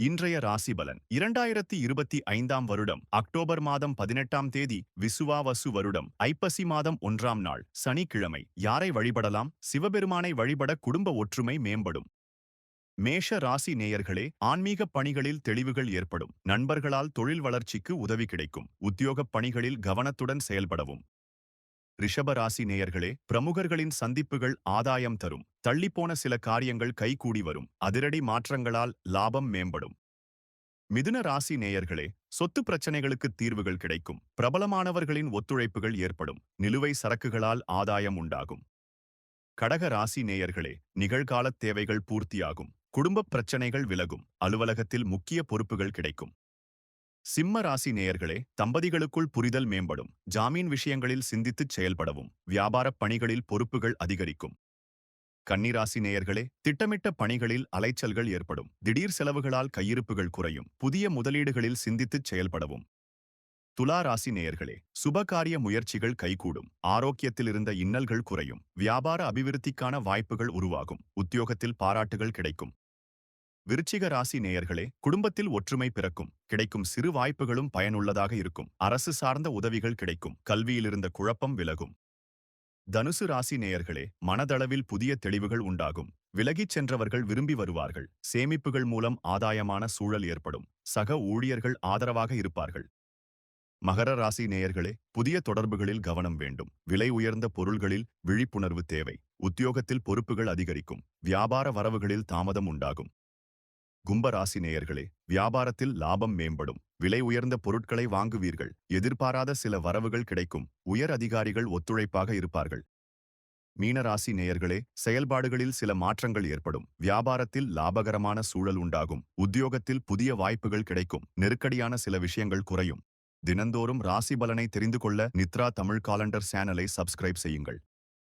இன்றைய ராசி பலன் இரண்டாயிரத்தி இருபத்தி ஐந்தாம் வருடம் அக்டோபர் மாதம் பதினெட்டாம் தேதி விசுவாவசு வருடம் ஐப்பசி மாதம் ஒன்றாம் நாள் சனிக்கிழமை. யாரை வழிபடலாம்? சிவபெருமானை வழிபட குடும்ப ஒற்றுமை மேம்படும். மேஷ ராசி நேயர்களே ஆன்மீக பணிகளில் தெளிவுகள் ஏற்படும். நண்பர்களால் தொழில் வளர்ச்சிக்கு உதவி கிடைக்கும். உத்தியோகப் பணிகளில் கவனத்துடன் செயல்படவும். ரிஷப ராசி நேயர்களே பிரமுகர்களின் சந்திப்புகள் ஆதாயம் தரும். தள்ளிப்போன சில காரியங்கள் கைகூடி வரும். அதிரடி மாற்றங்களால் லாபம் மேம்படும். மிதுன ராசி நேயர்களே சொத்து பிரச்சனைகளுக்கு தீர்வுகள் கிடைக்கும். பிரபலமானவர்களின் ஒத்துழைப்புகள் ஏற்படும். நிலுவை சரக்குகளால் ஆதாயம் உண்டாகும். கடக ராசி நேயர்களே நிகழ்காலத் தேவைகள் பூர்த்தியாகும். குடும்பப் பிரச்சனைகள் விலகும். அலுவலகத்தில் முக்கிய பொறுப்புகள் கிடைக்கும். சிம்ம ராசி நேயர்களே தம்பதிகளுக்குள் புரிதல் மேம்படும். ஜாமீன் விஷயங்களில் சிந்தித்துச் செயல்படவும். வியாபாரப் பணிகளில் பொறுப்புகள் அதிகரிக்கும். கன்னிராசி நேயர்களே திட்டமிட்ட பணிகளில் அலைச்சல்கள் ஏற்படும். திடீர் செலவுகளால் கையிருப்புகள் குறையும். புதிய முதலீடுகளில் சிந்தித்துச் செயல்படவும். துலா ராசி நேயர்களே சுபகாரிய முயற்சிகள் கைகூடும். ஆரோக்கியத்தில் இருந்த இன்னல்கள் குறையும். வியாபார அபிவிருத்திக்கான வாய்ப்புகள் உருவாகும். உத்தியோகத்தில் பாராட்டுகள் கிடைக்கும். விருச்சிக ராசி நேயர்களே குடும்பத்தில் ஒற்றுமை பிறக்கும். கிடைக்கும் சிறு வாய்ப்புகளும் பயனுள்ளதாக இருக்கும். அரசு சார்ந்த உதவிகள் கிடைக்கும். கல்வியிலிருந்த குழப்பம் விலகும். தனுசு ராசி நேயர்களே மனதளவில் புதிய தெளிவுகள் உண்டாகும். விலகிச் சென்றவர்கள் விரும்பி வருவார்கள். சேமிப்புகள் மூலம் ஆதாயமான சூழல் ஏற்படும். சக ஊழியர்கள் ஆதரவாக இருப்பார்கள். மகர ராசி நேயர்களே புதிய தொடர்புகளில் கவனம் வேண்டும். விலை உயர்ந்த பொருள்களில் விழிப்புணர்வு தேவை. உத்தியோகத்தில் பொறுப்புகள் அதிகரிக்கும். வியாபார வரவுகளில் தாமதம் உண்டாகும். கும்பராசி நேயர்களே வியாபாரத்தில் லாபம் மேம்படும். விலை உயர்ந்த பொருட்களை வாங்குவீர்கள். எதிர்பாராத சில வரவுகள் கிடைக்கும். உயர் அதிகாரிகள் ஒத்துழைப்பாக இருப்பார்கள். மீனராசி நேயர்களே செயல்பாடுகளில் சில மாற்றங்கள் ஏற்படும். வியாபாரத்தில் லாபகரமான சூழல் உண்டாகும். உத்தியோகத்தில் புதிய வாய்ப்புகள் கிடைக்கும். நெருக்கடியான சில விஷயங்கள் குறையும். தினந்தோறும் ராசி பலனை தெரிந்து கொள்ள நித்ரா தமிழ் காலண்டர் சேனலை சப்ஸ்கிரைப் செய்யுங்கள்.